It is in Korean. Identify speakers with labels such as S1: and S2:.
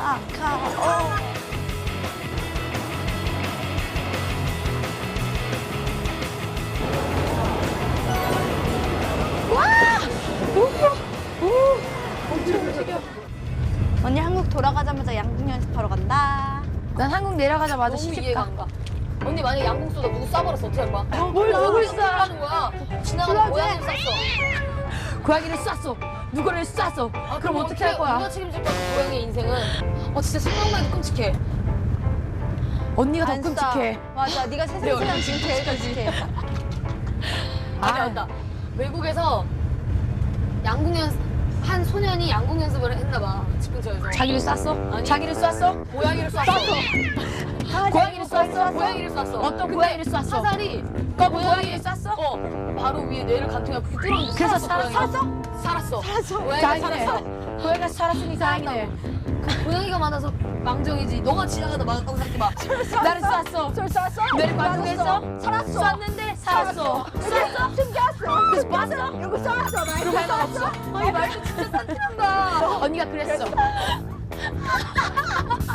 S1: 카카오 와! 오! 오! 엄청 움직여 언니 한국 돌아가자마자
S2: 양궁 연습하러 간다 난 한국 내려가자마자
S1: 시집
S2: 이해가
S1: 가
S2: 안 가. 언니 만약에 양궁 쏘다 누구 싸버렸어 어떻게 할 거야?
S1: 뭘 누굴 쏴?
S2: 하는 거야? 지나가는 고양이를 쐈어.
S1: 고양이를 쐈어 누구를 쐈어.
S2: 아,
S1: 그럼 어떻게 할 거야?
S2: 누가 책임질 거야? 그 고양이의 인생은. 어 진짜 생각만 해도 끔찍해.
S1: 언니가 더
S3: 안.
S1: 끔찍해.
S3: 맞아. 네가 세상 사람 지금 제일 끔찍해.
S2: 아니
S1: 아.
S2: 맞다. 외국에서 양궁 연한 소년이 양궁 연습을 했나 봐. 집 근처에서.
S1: 자기를 쐈어?
S2: 아니.
S1: 자기를 쐈어?
S2: 고양이를 쐈어.
S1: 고양이를 쐈어?
S2: 고양이를 쐈어.
S1: 어떤 고양이를 쐈어?
S2: 사살이
S1: 그 고양이를 쐈어?
S2: 어 바로 위에 뇌를 간통해갖고 뚫었는데
S1: 그래서
S2: 살았어,
S1: 살았어?
S2: 살았어. 살았어. 고양이가
S1: 다행이네.
S2: 살았어.
S1: 고양이가 살았으니 다행이네.
S2: 그 고양이가 많아서 망정이지. 너가 지나가다 막았다고 생각해 봐.
S1: 나를 쐈어.
S3: 술 쐈어?
S1: 뇌를 관통했어?
S3: 살았어.
S1: 쐈는데 살았어. 쐈어?
S3: 숨겼어.
S1: 그래서 봤어?
S3: 이거 쐈어. 나
S1: 그럼 할말 없어?
S2: 아니 말도 진짜 산티난다.
S1: 언니가 그랬어.